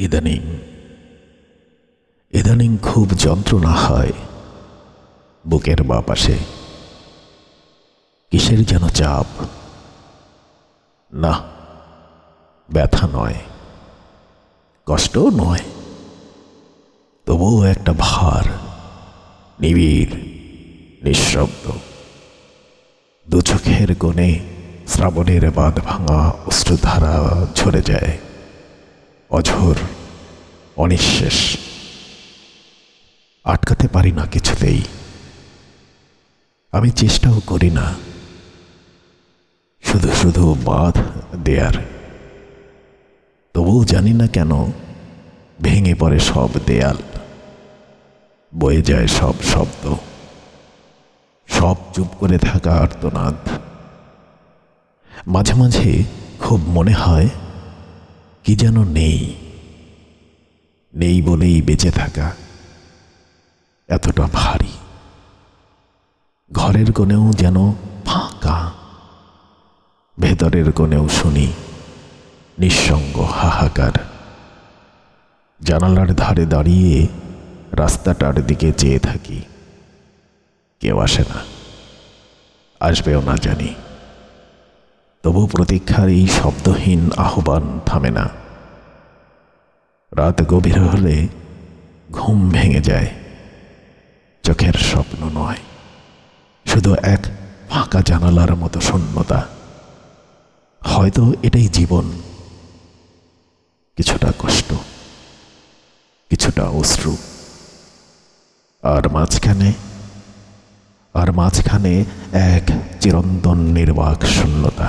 ইদানিং ইদানিং খুব যন্ত্রণা হয় বুকের বা পাশে। কিসের যেন চাপ? না, ব্যথা নয়, কষ্টও নয়, তবুও একটা ভার, নিবিড়, নিঃশব্দ। দু চোখের কোণে শ্রাবণের বাঁধ ভাঙা অশ্রুধারা ঝরে যায়। অঝোর, অনিঃশেষ। আটকাতে পারি না কিছুতেই। আমি চেষ্টাও করি না। শুধু শুধু বাঁধ দেয়ার। তবুও জানি না কেন ভেঙে পড়ে সব দেয়াল। বয়ে যায় সব শব্দ। সব চুপ করে থাকা আর্তনাদ। মাঝে মাঝে খুব মনে হয় কি যেন নেই। নেই বলেই বেঁচে থাকা এতটা ভারী। ঘরের কোণেও যেন ফাঁকা। ভেতরের কোণেও শুনি নিঃসঙ্গ হাহাকার। জানালার ধারে দাঁড়িয়ে রাস্তাটার দিকে চেয়ে থাকি। কেউ আসে না। আসবেও না জানি। তবু প্রতীক্ষার এই শব্দহীন আহ্বান থামে না। রাত গভীর হলে ঘুম ভেঙে যায়। চোখের স্বপ্ন নয়, শুধু এক ফাঁকা জানালার মতো শূন্যতা। হয়তো এটাই জীবন। কিছুটা কষ্ট, কিছুটা অশ্রু। আর মাঝখানে আর মাঝখানে এক চিরন্তন নির্বাক শূন্যতা।